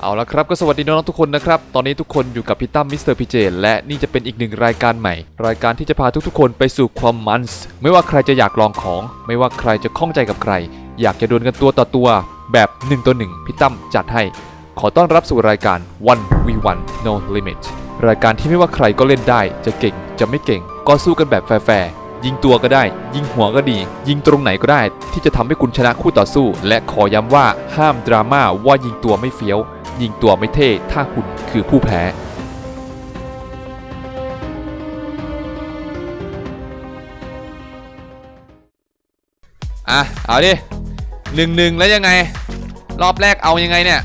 เอาละครับก็สวัสดีน้องๆทุกคนนะครับ ตอนนี้ทุกคนอยู่กับพี่ตั้มมิสเตอร์พีเจและนี่จะเป็นอีกหนึ่งรายการใหม่ รายการที่จะพาทุกๆ คนไปสู่ความมันส์ไม่ว่าใครจะอยากลองของ ไม่ว่าใครจะข้องใจกับใคร อยากจะดวลกันตัวต่อตัว แบบ1ต่อ1พี่ตั้มจัดให้ ขอต้อนรับสู่รายการ One v One No Limit รายการที่ไม่ว่าใครก็เล่นได้ จะเก่งจะไม่เก่ง ก็สู้กันแบบแฟร์ยิงตัวก็ได้ ยิงหัวก็ดี ยิงตรงไหนก็ได้ ที่จะทำให้คุณชนะคู่ต่อสู้ และขอย้ำว่าห้ามดราม่าว่ายิงตัวไม่เฟี้ยว ยิงตัวไม่เท่ถ้าคุณคือผู้แพ้อะ เอาดิหนึ่งหนึ่งแล้วยังไง รอบแรกเอายังไงเนี่ย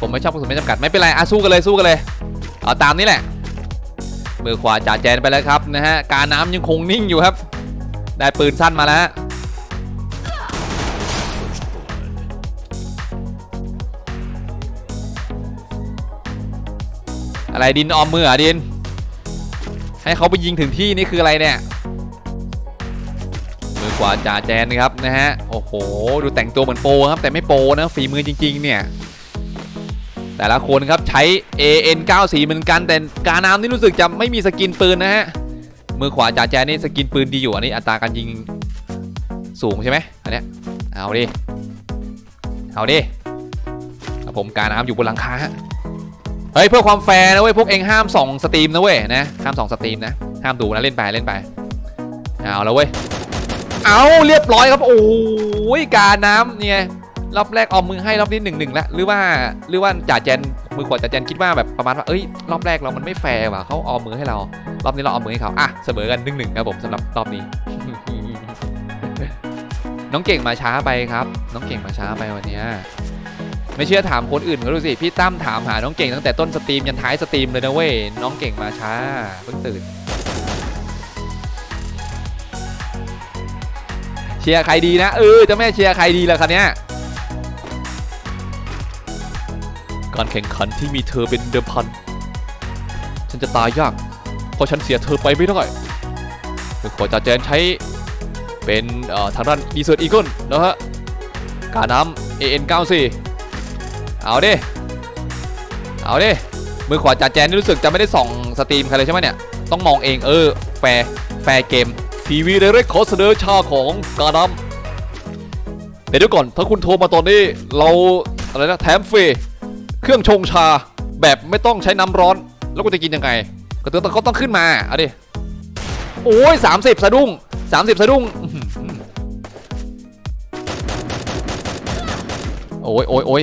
ผมไม่ชอบกระสุนไม่จำกัด ไม่เป็นไรอะสู้กันเลยสู้กันเลย เอาตามนี้แหละ มือขวาจ่าแจนไปแล้วครับนะฮะ การน้ำยังคงนิ่งอยู่ครับ ได้ปืนสั้นมาแล้ว อะไรดินออมมือเหรอดิน ให้เขาไปยิงถึงที่นี่คืออะไรเนี่ยมือขวาจ่าแจนนะครับนะฮะโอ้โหดูแต่งตัวเหมือนโปครับแต่ไม่โปนะฝีมือจริง ๆ เนี่ยแต่ละคนครับใช้ AN 94 เหมือนกันแต่การน้ำนี่รู้สึกจะไม่มีสกินปืนนะฮะมือขวาจ่าแจนนี่สกินปืนดีอยู่อันนี้อัตราการยิงสูงใช่ไหมอันเนี้ยเอาดิเอาดิผมการน้ำอยู่บนหลังคาฮะ เฮ้ยเพื่อความแฟร์นะเว้ยพวกเองห้ามส่องสตรีมนะเว้ยนะห้ามส่องสตรีมนะห้ามดูนะเล่นไปเล่นไปเอาแล้วเว้ยเอาเรียบร้อยครับโอ้ยการน้ำเนี่ยรอบแรกเอามือให้รอบนี้หนึ่งหนึ่งแล้วหรือว่าหรือว่าจ่าแจนมือขวาจ่าแจนคิดว่าแบบประมาณว่าเอ้ยรอบแรกเรามันไม่แฟร์ว่ะเขาเอามือให้เรา รอบนี้เราเอามือให้เขาอะเสมอกันหนึ่งหนึ่งครับผมสำหรับรอบนี้ น้องเก่งมาช้าไปครับ น้องเก่งมาช้าไปวันเนี้ย ไม่เชื่อถามคนอื่นก็ดูสิ พี่ตั้มถามหาน้องเก่งตั้งแต่ต้นสตรีม ยันท้ายสตรีมเลยนะเว้ย น้องเก่งมาช้าเพิ่งตื่น เชียร์ใครดีนะ เออจะแม่เชียร์ใครดีล่ะคันเนี้ยการแข่งขันที่มีเธอเป็นเดิมพัน ฉันจะตายยาก เพราะฉันเสียเธอไปไม่ได้ขอจ่าแจนใช้เป็นทางด้านดีเซอร์อีเกิลนะฮะกาน้ำ AN94 เอาดิ เอาดิ มือขวาจ่าแจนนี่รู้สึกจะไม่ได้ส่องสตรีมใครเลยใช่ไหมเนี่ย ต้องมองเองเออ แฟร์แฟร์เกม ทีวีเดเรกขอเสนอชาของกาดัมแต่เดี๋ยวก่อนถ้าคุณโทรมาตอนนี้เราอะไรนะแถมฟรีเครื่องชงชาแบบไม่ต้องใช้น้ำร้อน แล้วกูจะกินยังไง ก็ต้องก็ต้องขึ้นมาเอาดิโอ้ยสามสิบสะดุ้งสามสิบสะดุ้งอื้อหือโอ้ยโอ้ยโอ้ย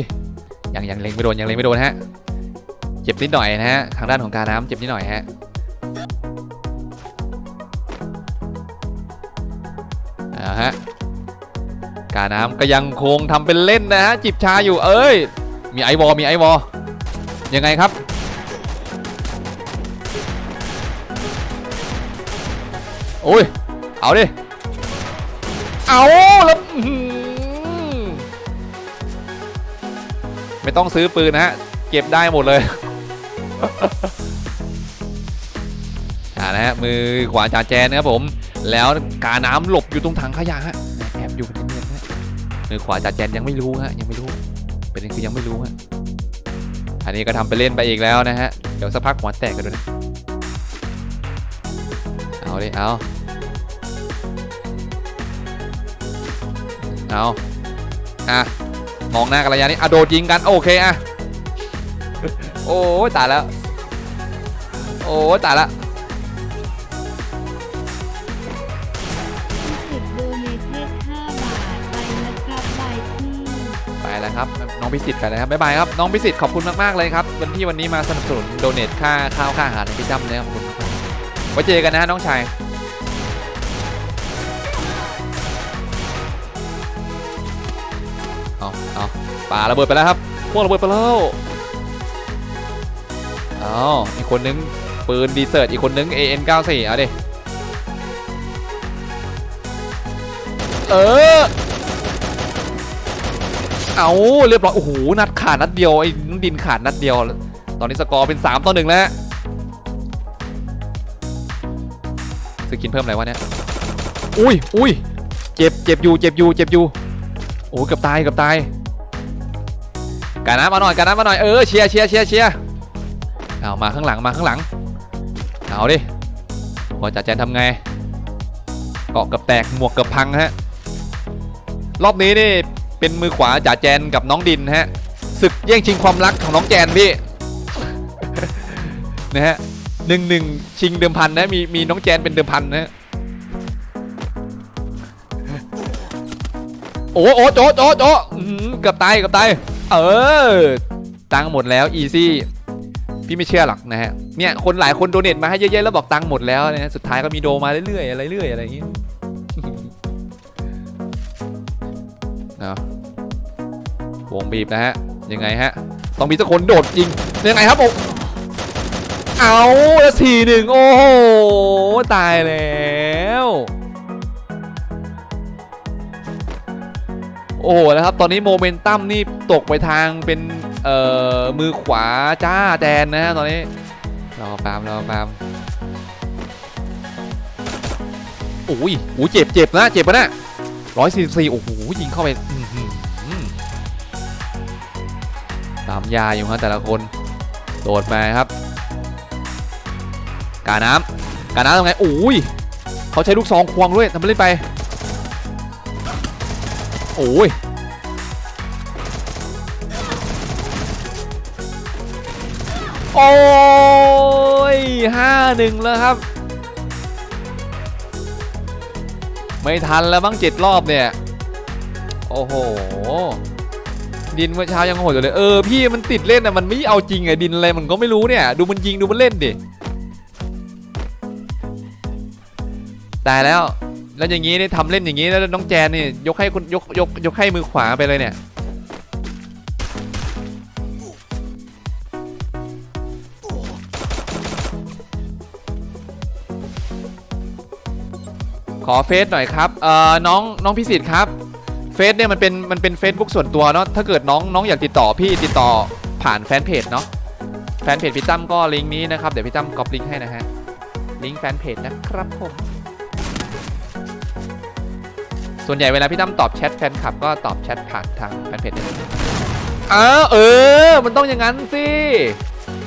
ยังยังเล็งไม่โดนยังเล็งไม่โดนฮะเจ็บนิดหน่อยนะฮะทางด้านของการน้ำเจ็บนิดหน่อยฮะเอาฮะการน้ำก็ยังคงทำเป็นเล่นนะฮะจิบชาอยู่เอ้ย มีไอวอมีไอวอยังไงครับโอ้ยเอาดิเอาแล้ว ไม่ต้องซื้อปืนนะฮะ เก็บได้หมดเลยอ่านะฮะมือขวาจ่าแจนนะครับผม แล้วกาน้ำหลบอยู่ตรงถังขยะฮะแอบอยู่กันเนียนๆฮะมือขวาจ่าแจนยังไม่รู้ฮะยังไม่รู้เป็นคือยังไม่รู้ฮะอันนี้ก็ทำไปเล่นไปอีกแล้วนะฮะเดี๋ยวสักพักหัวแตกกันด้วยนะเอาดิเอาเอาอะ มองหน้ากันระยะนี้อะโดดยิงกันโอเคอะโอ้ยตายแล้ว โอ้ยตายแล้วไปนะไปแล้วครับน้องพิสิทธิ์ไปแล้วครับบ๊ายบายครับน้องพิสิทธิ์ขอบคุณมากๆเลยครับวันที่วันนี้มาสนับสนุนโดเนทค่าข้าวค่าอาหารให้พี่จ้ำนะครับขอบคุณไว้เจอกันนะฮะน้องชาย เอาเอาป่าระเบิดไปแล้วครับพวกระเบิดไปแล้วเอาอีกคนนึงปืนดีเซิร์ตอีกคนนึง AN94 เอาดิเออเอาเรียบร้อยโอ้โหนัดขาดนัดเดียวไอ้น้องดินขาดนัดเดียว ตอนนี้สกอร์เป็น 3 ต่อ1แล้วสกินเพิ่มอะไรวะเนี่ยอุ้ยอุ้ยเจ็บเจ็บอยู่เจ็บอยู่เจ็บอยู่ โอ้ยเกับตายเกับตายการน้ำมาหน่อยการน้ำมาหน่อยเออเชียร์เชียร์เชียร์เชียร์เอามาข้างหลังมาข้างหลังเอาดิพอจ่าแจนทำไงเกาะกับแตกหมวกกับพังฮะรอบนี้นี่เป็นมือขวาจ่าแจนกับน้องดินฮะศึกแย่งชิงความรักของน้องแจนพี่นะฮะหนึ่งหนึ่งชิงเดิมพันนะมีมีน้องแจนเป็นเดิมพันนะ โอ้โอ้โจะโจะโจะเกือบตายเกือบตาย เออ ตังค์หมดแล้วอีซี่ พี่ไม่เชื่อหรอกนะฮะ เนี่ยคนหลายคนโดเนทมาให้เยอะๆแล้วบอกตังค์หมดแล้วนะสุดท้ายก็มีโดมาเรื่อยๆอะไรเรื่อยอะไรอย่างงี้เอาวงบีบนะฮะ ยังไงฮะ ต้องมีสักคนโดดยิง ยังไงครับผมเอาแล้วทีหนึ่งโอ้โหตายแล้ว โอ้โหแล้วครับตอนนี้โมเมนตัมนี่ตกไปทางเป็นเอ่อมือขวาจ้าแดนนะฮะตอนนี้รอปามรอปามโอ้ยโอ้ยเจ็บเจ็บนะเจ็บปะนะร้อยสี่สี่โอ้โหยิงเข้าไปตามยาอยู่ฮะแต่ละคนโดดมาครับ กาน้ำกาน้ำทำไงโอ้ยเขาใช้ลูกซองควงด้วยทำไปเล่นไป โอ้ยโอ้ยห้าหนึ่งแล้วครับ ไม่ทันแล้วบ้างเจ็ดรอบเนี่ย โอ้โห ดินเมื่อเช้ายังโหดอยู่เลย เออ พี่มันติดเล่นอะมันไม่เอาจริงไงดินอะไรมันก็ไม่รู้เนี่ย ดูมันยิงดูมันเล่นดิ ตายแล้ว แล้วอย่างนี้นี่ทำเล่นอย่างนี้แล้วน้องแจนนี่ยกให้คุณยกยกยกให้มือขวาไปเลยเนี่ยขอเฟซหน่อยครับเอ่อน้องน้องพิสิทธิ์ครับเฟซเนี่ยมันเป็นมันเป็นเฟซบุ๊กส่วนตัวเนาะถ้าเกิดน้องน้องอยากติดต่อพี่ติดต่อผ่านแฟนเพจเนาะแฟนเพจพี่ตั้มก็ลิงก์นี้นะครับเดี๋ยวพี่ตั้มก๊อปลิงก์ให้นะฮะลิงก์แฟนเพจนะครับผม ส่วนใหญ่เวลาพี่ตั้มตอบแชทแฟนคลับก็ตอบแชทผ่านทางแฟนเพจเลยอ้าวเออ มันต้องอย่างนั้นสิ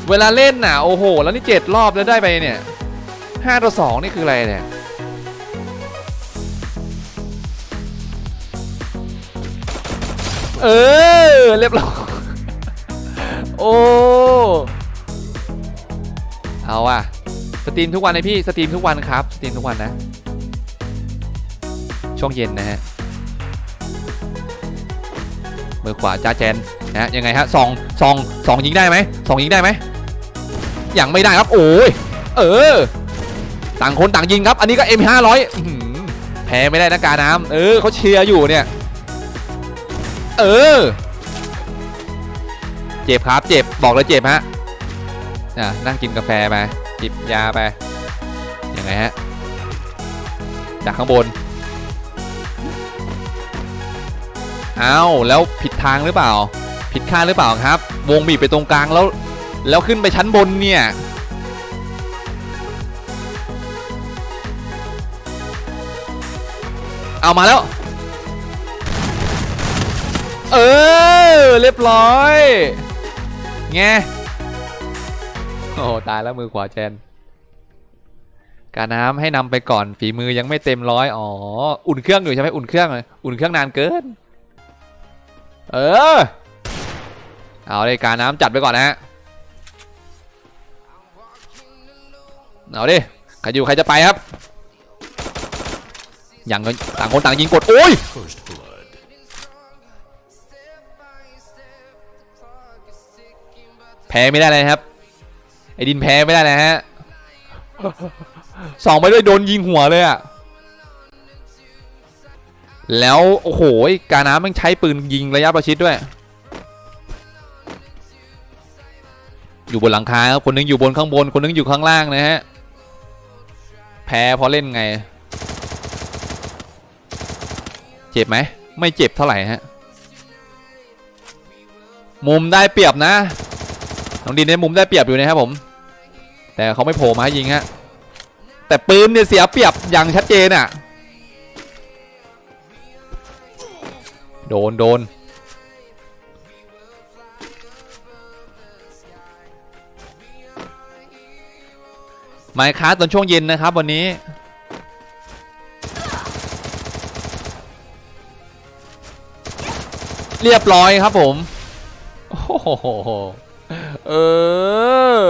เวลาเล่นน่ะ โอ้โห แล้วนี่เจ็ดรอบแล้วได้ไปเนี่ยห้าต่อสองนี่คืออะไรเนี่ยเออ เรียบร้อยโอ้ เอาอะสตรีมทุกวันเลยพี่ สตรีมทุกวันครับ สตรีมทุกวันนะ ช่วงเย็นนะฮะมือขวาจ้าแจนนะฮะยังไงฮะสองสองสองยิงได้ไหมสองยิงได้ไหมยังไม่ได้ครับโอ้ยเออ ต่างคนต่างยิงครับ อันนี้ก็ M 5 0 0อื้อหือแพ้ไม่ได้นะกาน้ำเออเขาเชียร์อยู่เนี่ย เออ เจ็บครับเจ็บบอกเลยเจ็บฮะอะนั่งกินกาแฟไปจิบยาไปยังไงฮะจากข้างบน อ้าวแล้วผิดทางหรือเปล่า ผิดค่าดหรือเปล่าครับ วงบีบไปตรงกลางแล้ว แล้วขึ้นไปชั้นบนเนี่ยเอามาแล้ว เออ เรียบร้อยไงโอ้ตายแล้วมือขวาแจน การน้ำให้นำไปก่อนฝีมือยังไม่เต็มร้อย อ๋อ อุ่นเครื่องอยู่ใช่ไหมอุ่นเครื่องเลยอุ่นเครื่องนานเกิน เออ เอาเลยการน้ำจัดไปก่อนนะฮะ เอาดิ ใครอยู่ใครจะไปครับ อย่างเงินต่างคนต่างยิงกด โอ้ย First blood. แพ้ไม่ได้เลยครับ ไอ้ดินแพ้ไม่ได้เลยฮะ สองไปด้วยโดนยิงหัวเลยอะ แล้วโอ้โหกาน้ำมันใช้ปืนยิงระยะประชิดด้วย อยู่บนหลังคาครับคนหนึงอยู่บนข้างบนคนหนึงอยู่ข้างล่างนะฮะแพ้เพราะเล่นไง เจ็บไหมไม่เจ็บเท่าไหร่ฮะมุมได้เปรียบนะน้องดินในมุมได้เปรียบอยู่นะครับผม แต่เขาไม่โผล่มาให้ยิงฮะแต่ปืนเนี่ยเสียเปรียบอย่างชัดเจนอะ โดน โดนหมายค้าตอนช่วงเย็นนะครับ วันนี้ เรียบร้อยครับผม โอ้โห เออ